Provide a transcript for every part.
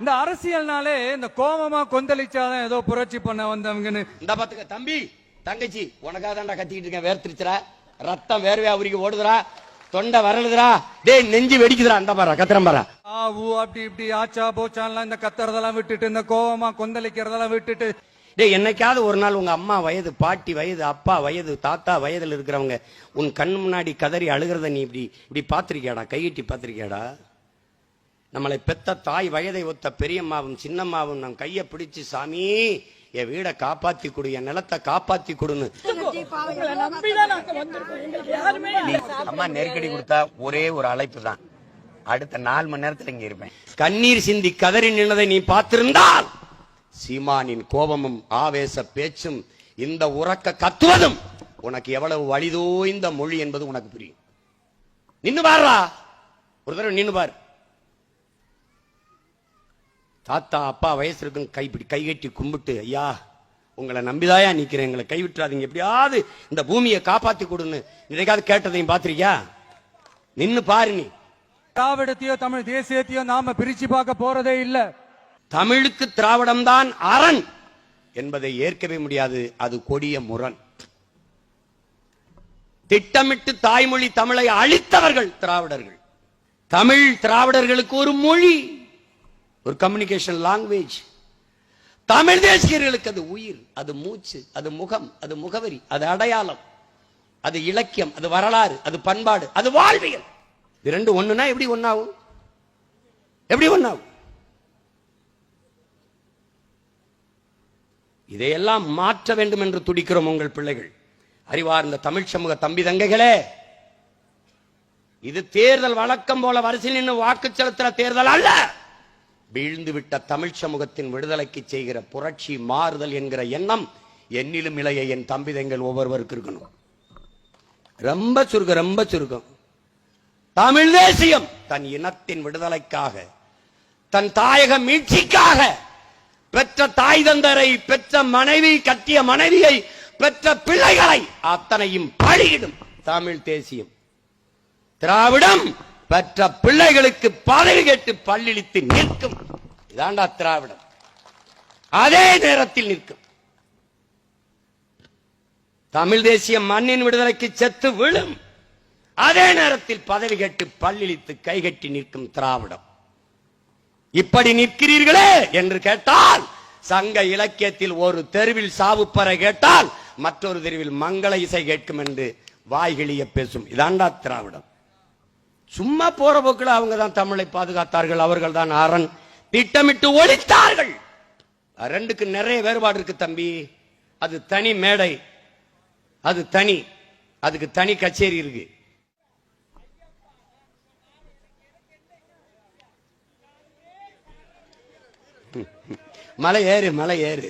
இந்த அரசியல்னாலே இந்த கோபமா கொந்தளிச்சாதான் ஏதோ புரட்சி பண்ண வந்தவங்கன்னு. இந்த பாத்துக்க தம்பி தங்கச்சி உனக்காக தான்டா கத்திக்கிட்டு இருக்கேன் வேர்த்திருச்சுடா. ரத்தம் வேர்வையா உருகி ஓடுதுடா. தொண்டை வரலுதுடா. டேய் நெஞ்சு வெடிக்குதுடா. அந்த பாரா கத்திரம் பாரா. ஆ ஊ அப்படி இப்படி ஆச்சா போச்சான்லாம் இந்த கத்துறதெல்லாம் விட்டுட்டு இந்த கோபமா கொந்தளிக்கிறதெல்லாம் விட்டுட்டு. டேய் என்னைக்காவது ஒரு நாள் உங்க அம்மா வயது பாட்டி வயது அப்பா வயது தாத்தா வயதுல இருக்கிறவங்க உன் கண் முன்னாடி கதறி அழுகிறத நீ இப்படி இப்படி பாத்திருக்கியாடா கையிட்டி பாத்திருக்கியாடா நம்மளை பெத்த தாய் வயதை ஒத்த பெரியம்மாவும் சின்னம்மாவும் நம் கையை பிடிச்சு சாமி என் வீடை காப்பாத்தி கொடு என் நிலத்தை காப்பாத்தி கொடுன்னு. நீ அம்மா நெருக்கடி கொடுத்தா ஒரே ஒரு அழைப்பு தான். அடுத்த நாலு மணி நேரத்துல இங்க இருப்பேன். கண்ணீர் சிந்தி கதறி நின்னதை நீ பார்த்திருந்தால் சீமானின் கோபமும் ஆவேச பேச்சும் இந்த உறக்க கத்துவதும் உனக்கு எவ்வளவு வலிதோய்ந்த மொழி என்பது உனக்கு புரியும். நின்னு பாருடா. ஒரு தடவை நின்னு பாரு. தாத்தா அப்பா வயசு இருக்கும் கைப்பிடி கைகட்டி கும்பிட்டு ஐயா உங்களை நம்பிதாயா நிக்கிறேன். எங்களை கைவிட்டுறாதீங்க. எப்படியாவது இந்த பூமியை காப்பாத்தி கொடுன்னு இதைக்காவது கேட்டதையும் பாத்திருக்கியா நின்னு பாரு நீ. திராவிடத்தையோ தமிழ் தேசியத்தையோ நாம பிரிச்சு பார்க்க போறதே இல்ல. தமிழுக்கு திராவிடம் தான் அரண் என்பதை ஏற்கவே முடியாது. அது கொடிய முரண். திட்டமிட்டு தாய்மொழி தமிழை அழித்தவர்கள் திராவிடர்கள். தமிழ் திராவிடர்களுக்கு ஒரு மொழி. ஒரு கம்யூனிகேஷன் லாங்குவேஜ் தமிழ் தேசியர்களுக்கு அது உயிர் அது மூச்சு அது முகம் அது முகவரி அது அடையாளம் அது இலக்கியம் அது வரலாறு அது பண்பாடு அது வாழ்வியல். இது ரெண்டு ஒண்ணுனா எப்படி ஒன்னாகும் எப்படி ஒன்னாகும் இதையெல்லாம் மாற்ற வேண்டும் என்று துடிக்கிறோம் உங்கள் பிள்ளைகள். அறிவார்ந்த தமிழ் சமூக தம்பி தங்கைகளே இது தேர்தல் வழக்கம் போல வரிசையில் நின்று வாக்கு செலுத்துற தேர்தல் அல்ல. வீழ்ந்துவிட்ட தமிழ் சமூகத்தின் விடுதலைக்கு செய்கிற புரட்சி மாறுதல் என்கிற எண்ணம் என்னிலும் இளைய என் தம்பி தங்கள் ஒவ்வொருவருக்கு இருக்கணும். ரொம்ப சுருக்கம் ரொம்ப சுருக்கம். தமிழ் தேசியம் தன் இனத்தின் விடுதலைக்காக தன் தாயக மீட்சிக்காக பெற்ற தாய் தந்தரை பெற்ற மனைவி கட்டிய மனைவியை பெற்ற பிள்ளைகளை அத்தனையும் பழியிடும் தமிழ் தேசியம். திராவிடம் பெற்ற பிள்ளைகளுக்கு பதவி கேட்டு பல்லிழித்து நிற்கும் இதாண்டா திராவிடம். அதே நேரத்தில் நிற்கும். தமிழ் தேசிய மண்ணின் விடுதலைக்கு செத்து விழும். அதே நேரத்தில் பதவி கேட்டு பல்லிழித்து கைகட்டி நிற்கும் திராவிடம். இப்படி நிற்கிறீர்களே என்று கேட்டால் சங்க இலக்கியத்தில் ஒரு தெருவில் சாவுப்பறை கேட்டால் மற்றொரு தெருவில் மங்கள இசை கேட்கும் என்று வாய்கிழிய பேசும். இதாண்டா திராவிடம். சும்மா போற போக்கில் அவங்க தான் தமிழை பாதுகாத்தார்கள் அவர்கள் தான் அரண். திட்டமிட்டு ஒழித்தார்கள். ரெண்டுக்கு நிறைய வேறுபாடு இருக்கு தம்பி. அது தனி மேடை. அது தனி. அதுக்கு தனி கச்சேரி இருக்கு. மலை ஏறு மலை ஏறு.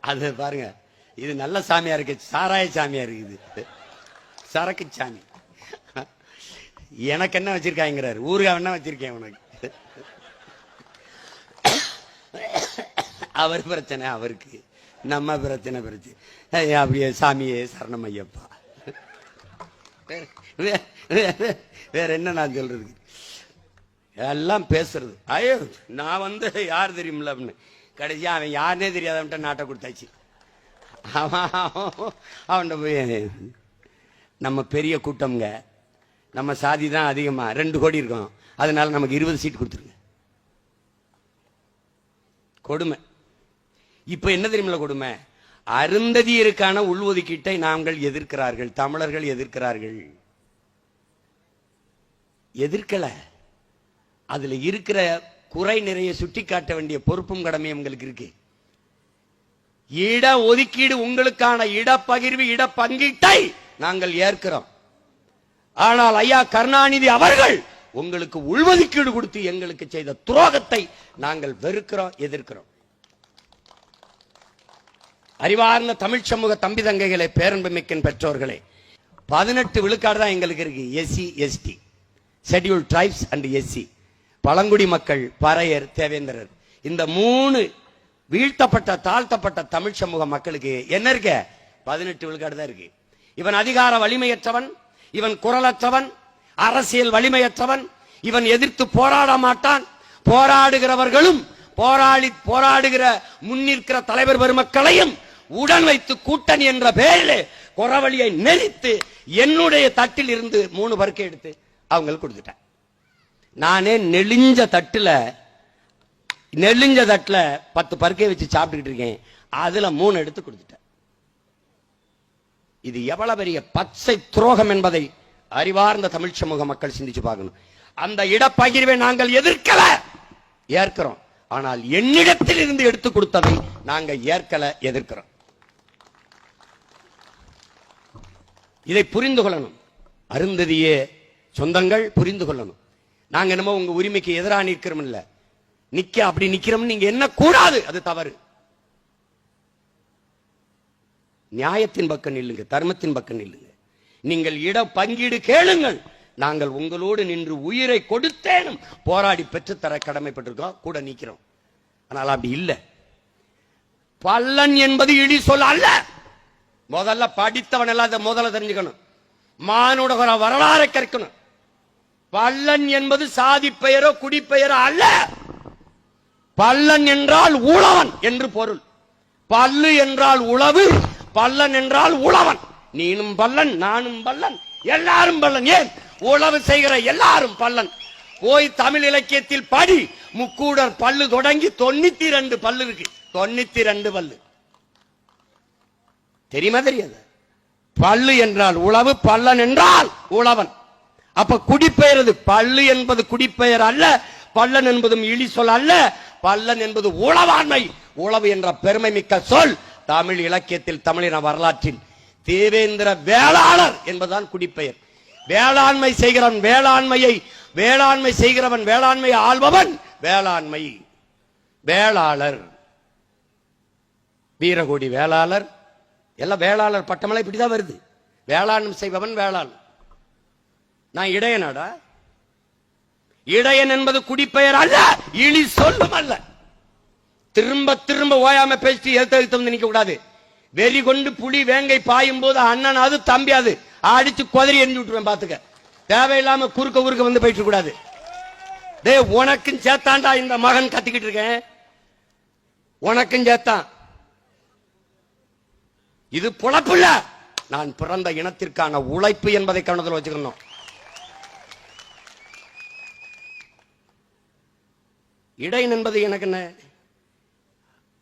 அது பாருங்க. இது நல்ல சாமியா இருக்கு. சாராய சாமியா இருக்குது. சரக்கு சாமி. எனக்கு என்ன வச்சிருக்காங்கிறாரு ஊருகா என்ன வச்சிருக்கேன் உனக்கு? அவர் பிரச்சனை அவருக்கு. நம்ம பிரச்சனை பிரச்சனை. அப்படியே சாமியே சரணம் ஐயப்பா. வே- வேற என்ன நான் சொல்றதுக்கு எல்லாம் பேசுறது. ஐயோ நான் வந்து யார் தெரியுமில்ல அப்படின்னு. கடைசியா அவன் யாருனே தெரியாதவன்ட்ட நாட்டை கொடுத்தாச்சு. அவன் அவன்கிட்ட போய் நம்ம பெரிய கூட்டம்ங்க நம்ம சாதி தான் அதிகமா. ரெண்டு கோடி இருக்கோம் அதனால நமக்கு இருபது சீட் கொடுத்துருங்க. கொடுமை. இப்போ என்ன தெரியுமில்ல கொடுமை? அருந்ததியருக்கான உள்ஒதுக்கீட்டை நாங்கள் எதிர்க்கிறார்கள். தமிழர்கள் எதிர்க்கிறார்கள். எதிர்க்கல. அதுல இருக்கிற குறை நிறைய சுட்டி காட்ட வேண்டிய பொறுப்பும் கடமையும் உங்களுக்கு இருக்கு. இட ஒதுக்கீடு உங்களுக்கான இடப்பகிர்வு இடப்பங்கீட்டை நாங்கள் ஏற்கிறோம். ஆனால் ஐயா கருணாநிதி அவர்கள் உங்களுக்கு உள்ஒதுக்கீடு கொடுத்து எங்களுக்கு செய்த துரோகத்தை நாங்கள் வெறுக்கிறோம் எதிர்க்கிறோம். அறிவார்ந்த தமிழ் சமூக தம்பி தங்கைகளை பேரன்புமிக்கின் பெற்றோர்களே பதினெட்டு விழுக்காடு தான் எங்களுக்கு இருக்கு. SC ST schedule tribes and SC பழங்குடி மக்கள் பறையர் தேவேந்திரர். இந்த மூணு வீழ்த்தப்பட்ட தாழ்த்தப்பட்ட தமிழ் சமூக மக்களுக்கு என்ன இருக்க? பதினெட்டு விழுக்காடு தான் இருக்கு. இவன் அதிகார வலிமையற்றவன் இவன் குரலற்றவன் அரசியல் வலிமையற்றவன் இவன் எதிர்த்து போராட மாட்டான். போராடுகிறவர்களும் போராடி போராடுகிற முன்னிற்கிற தலைவர் பெருமக்களையும் உடன் வைத்து கூட்டணி என்ற பெயரிலே குறவழியை நெறித்து என்னுடைய தட்டில் இருந்து மூணு பருக்கை எடுத்து அவங்களுக்கு கொடுத்துட்டேன். நானே நெளிஞ்ச தட்டுல நெளிஞ்ச தட்டுல பத்து பருக்கை வச்சு சாப்பிட்டுக்கிட்டு இருக்கேன். அதுல மூணு எடுத்து கொடுத்துட்டேன். இது எவ்வளவு பெரிய பச்சை துரோகம் என்பதை அறிவார்ந்த தமிழ் சமூக மக்கள் சிந்திச்சு பார்க்கணும். அந்த இடப்பகிர்வை நாங்கள் எதிர்க்கல ஏற்கிறோம். ஆனால் என்னிடத்தில் இருந்து எடுத்து கொடுத்ததை நாங்க ஏற்கல எதிர்க்கிறோம். இதை புரிந்து கொள்ளணும். அருந்ததியே சொந்தங்கள் புரிந்து கொள்ளணும். நாங்க என்னமோ உங்க உரிமைக்கு எதிராக நிற்கிறோம் இல்ல நிக்க அப்படி நிக்கிறோம் நீங்க என்ன கூடாது அது தவறு. நியாயத்தின் பக்கம் நில்லுங்க தர்மத்தின் பக்கம் நில்லுங்க. நீங்கள் இட பங்கீடு கேளுங்கள். நாங்கள் உங்களோடு நின்று உயிரை கொடுத்தேனும். போராடி பெற்றுத்தர கடமைப்பட்டிருக்கோம் கூட நிற்கிறோம் ஆனால் அப்படி இல்லை. பல்லன் என்பது இடி சொல் அல்ல. முதல்ல படித்தவன் எல்லாம் முதல்ல தெரிஞ்சுக்கணும். மானுடகர வரலாறை கற்கணும். பல்லன் என்பது சாதி பெயரோ குடிப்பெயரோ அல்ல. பல்லன் என்றால் உழவன் என்று பொருள். பல்லு என்றால் உழவு. பல்லன் என்றால் உழவன். நீனும் பல்லன் நானும் பல்லன் எல்லாரும் பல்லன். ஏன்? உழவு செய்கிற எல்லாரும் பல்லன். போய் தமிழ் இலக்கியத்தில் படி முக்கூடர் பல்லு தொடங்கி தொண்ணூத்தி ரெண்டு பல்லு இருக்கு. தொண்ணூத்தி ரெண்டு பல்லு. தெரியுமா தெரியாது? பல்லு என்றால் உழவு பல்லன் என்றால் உழவன். அப்ப குடிப்பெயர் பல்லு என்பது குடிப்பெயர் அல்ல பல்லன் என்பதும் இழி சொல் அல்ல பல்லன் என்பது உழவாண்மை உழவு என்ற பெருமை மிக்க சொல். தமிழ் இலக்கியத்தில் தமிழின வரலாற்றில் தேவேந்திர வேளாளர் என்பதுதான் குடிப்பெயர். வேளாண்மை செய்கிறவன் வேளாண்மையை வேளாண்மை செய்கிறவன் வேளாண்மை ஆள்பவன் வேளாண்மை. வேளாளர். வீரகோடி வேளாளர். எல்லாம் வேளாளர் பட்டமெல்லாம் இப்படிதான் வருது. வேளாண்மை செய்பவன் வேளாளர் நான் இடையனாடா? இடையன் என்பது குடிப்பெயர் அல்ல இழி சொல்லும் அல்ல. திரும்ப திரும்ப ஓயாம பேசிட்டு எழுத்து எழுத்து வந்து நிக்க கூடாது. வெறி கொண்டு புலி வேங்கை பாயும் போது அண்ணன் அது தம்பி அது. அடிச்சு குதறி எரிஞ்சு விட்டுருவேன் பாத்துக்க. தேவையில்லாம குறுக்க குறுக்க வந்து போயிட்டு கூடாது டே உனக்கும் சேத்தாண்டா இந்த மகன் கத்திக்கிட்டு இருக்கேன். உனக்கும் சேத்தான் இது பொழப்பு இல்ல நான் பிறந்த இனத்திற்கான உழைப்பு என்பதை கவனத்தில் வச்சுக்கணும். இடையன் என்பது எனக்கு என்ன?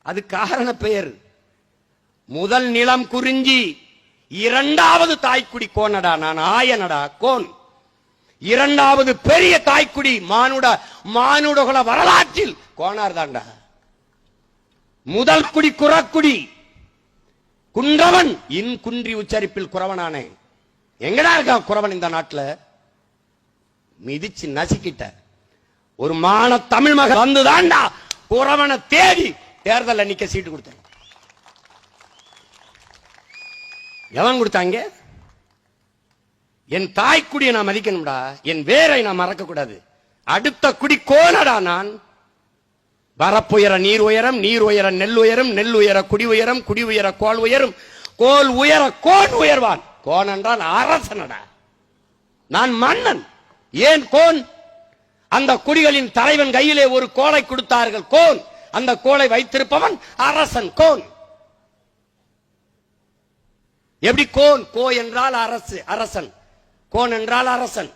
அது காரண பெயர். முதல் நிலம் குறிஞ்சி இரண்டாவது தாய்க்குடி கோனடா நான் ஆயனடா கோன். இரண்டாவது பெரிய தாய்க்குடி மானுட மானுடகுல வரலாற்றில் கோனார் தாண்டா. முதல் குடி குறக்குடி குன்றவன் இன் குன்றி உச்சரிப்பில் குறவனானே. எங்கடா இருக்கான் குறவன் இந்த நாட்டுல? மிதிச்சு நசுக்கிட்ட. ஒரு மான தமிழ் மகன் வந்து தாண்டா குறவனை தேடி தேர்தல் அன்னைக்கு சீட்டு கொடுத்தேன். எவன் கொடுத்தாங்க? என் தாய்க்குடியை நான் மதிக்கணும்டா. என் வேரை நான் மறக்க கூடாது அடுத்த குடி கோலடா நான். வரப்புயர நீர் உயரம் நீர் உயர நெல் உயரம் நெல் உயர குடி உயரம் குடி உயர கோல் உயரும். கோல் உயர கோன் உயர்வான். கோன் என்றால் அரசனடா. நான் மன்னன். ஏன் கோன்? அந்த குடிகளின் தலைவன் கையிலே ஒரு கோலை கொடுத்தார்கள். கோன். அந்த கோலை வைத்திருப்பவன் அரசன் கோன் எப்படி கோன்? கோ என்றால் அரசு அரசன். கோன் என்றால் அரசன்.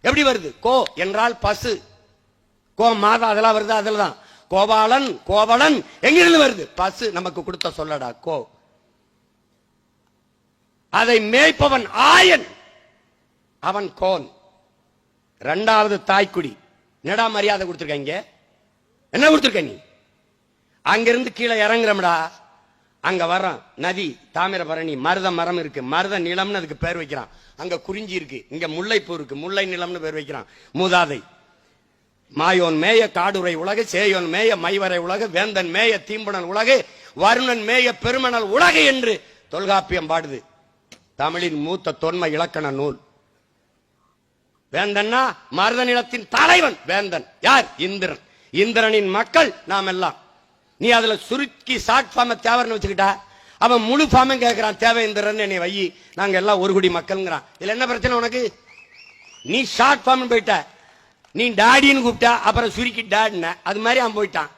எப்படி வருது? கோ என்றால் பசு. கோ மாதா அதெல்லாம் வருது அதில் தான் கோபாலன் கோவலன் எங்கிருந்து வருது? பசு நமக்கு கொடுத்த சொல்லடா கோ. அதை மேய்ப்பவன் ஆயன். அவன் கோன். இரண்டாவது தாய்க்குடி. என்னடா மரியாதை கொடுத்திருக்காங்க என்ன கொடுத்துருக்க நீ? அங்கிருந்து கீழே இறங்குறோம்டா. அங்க வரோம் நதி தாமிரபரணி மருத மரம் இருக்கு. மருத நிலம்னு அதுக்கு பேர் வைக்கிறான். அங்க குறிஞ்சி இருக்கு. இங்க முல்லைப்பூ இருக்கு. முல்லை நிலம்னு பேர் வைக்கிறான். மூதாதை. மாயோன் மேய காடுரை உலக சேயோன் மேய மைவரை உலக வேந்தன் மேய தீம்புணல் உலகு வருணன் மேய பெருமணல் உலகு என்று தொல்காப்பியம் பாடுது. தமிழின் மூத்த தொன்மை இலக்கண நூல். வேந்தன்னா மருத நிலத்தின் தலைவன். வேந்தன். யார்? இந்திரன். இந்திரனின் மக்கள் நாம் எல்லாம் நீ அதில் சுருக்கி ஷார்ட் ஃபார்மை தேவைன்னு வச்சுக்கிட்டா அவன் முழு ஃபார்மும் கேட்குறான் தேவை இந்திரன் என்னை வை நாங்கள் எல்லாம் ஒரு குடி மக்கள்ங்கிறான். இதில் என்ன பிரச்சனை உனக்கு? நீ ஷார்ட் ஃபார்ம் போயிட்ட. நீ டாடின்னு கூப்பிட்டா அப்புறம் சுருக்கி டாடின அது மாதிரி அவன் போயிட்டான்.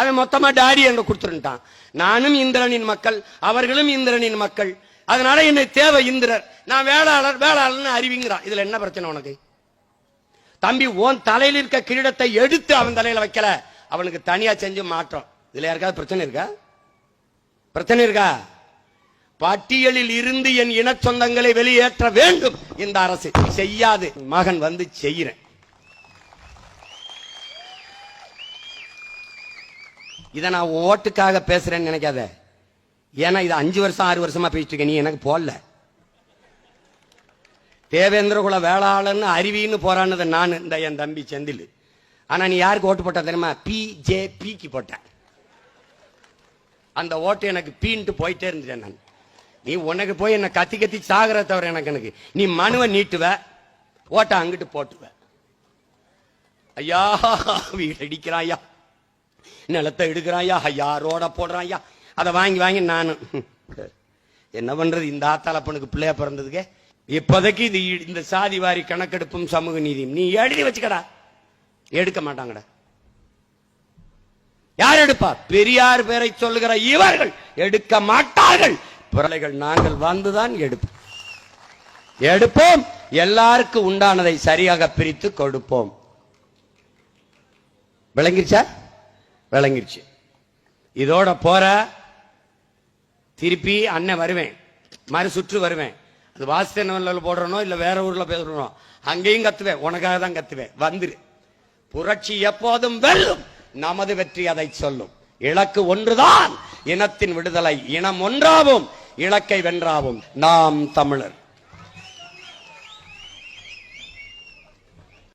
அவன் மொத்தமாக டாடி என்று கொடுத்துருட்டான் நானும் இந்திரனின் மக்கள் அவர்களும் இந்திரனின் மக்கள். அதனால என்னை தேவை இந்திரர். நான் வேளாளர் வேளாளர்னு அறிவிங்கிறான். இதில் என்ன பிரச்சனை உனக்கு? தம்பி உன் தலையில் இருக்க கிரீடத்தை எடுத்து அவன் தலையில் வைக்கல. அவனுக்கு தனியா செஞ்சு மாற்றம். இதுல யாருக்காவது பிரச்சனை இருக்கா? பிரச்சனை இருக்கா? பட்டியலில் இருந்து என் இன சொந்தங்களை வெளியேற்ற வேண்டும் இந்த அரசு. செய்யாது. மகன் வந்து செய்யறேன் இதை நான் ஓட்டுக்காக பேசுறேன்னு நினைக்காத. ஏன்னா இது அஞ்சு வருஷம் ஆறு வருஷமா பேசிட்டு இருக்க. நீ எனக்கு போடல. தேவேந்திர குல அருவின்னு அறிவின்னு போறானது நான் இந்த என் தம்பி செந்தில். ஆனால் நீ யாருக்கு ஓட்டு போட்ட தெரியுமா? பி ஜே பிக்கு போட்டேன். அந்த ஓட்டு எனக்கு பீன்ட்டு போயிட்டே இருந்துட்டேன் நான். நீ உனக்கு போய் என்னை கத்தி கத்தி சாகிற தவிர எனக்கு எனக்கு. நீ மனுவை நீட்டுவ ஓட்டை அங்கிட்டு போட்டுவ. ஐயா வீடு அடிக்கிறான் ஐயா. நிலத்தை எடுக்கிறான் ஐயா ஐயா ரோட போடுறான் ஐயா. அதை வாங்கி வாங்கி நானும் என்ன பண்றது? இந்த ஆத்தாளப்பனுக்கு பிள்ளையா பிறந்ததுக்கு. இப்போதைக்கு இது இந்த சாதி வாரி கணக்கெடுப்பும் சமூக நீதியும் நீ எழுதி வச்சுக்கடா. எடுக்க மாட்டாங்கடா. யார் எடுப்பா பெரியார் பேரை சொல்லுகிற இவர்கள் எடுக்க மாட்டார்கள். பிறலைகள் நாங்கள் வந்துதான் எடுப்போம். எடுப்போம். எல்லாருக்கும் உண்டானதை சரியாக பிரித்து கொடுப்போம். விளங்கிருச்சா? விளங்கிருச்சு. இதோட போற திருப்பி அண்ணன் வருவேன். மறு சுற்று வருவேன். அது வாசித்தனவரில் போடுறனோ இல்ல வேற ஊர்ல பேசுறனோ அங்கேயும் கத்துவேன். உனக்காக தான் கத்துவேன். வந்துரு. புரட்சி எப்போதும் வெல்லும். நமது வெற்றி அதை சொல்லும். இலக்கு ஒன்றுதான். இனத்தின் விடுதலை இனம் ஒன்றாவும் இலக்கை வென்றாவும் நாம் தமிழர்.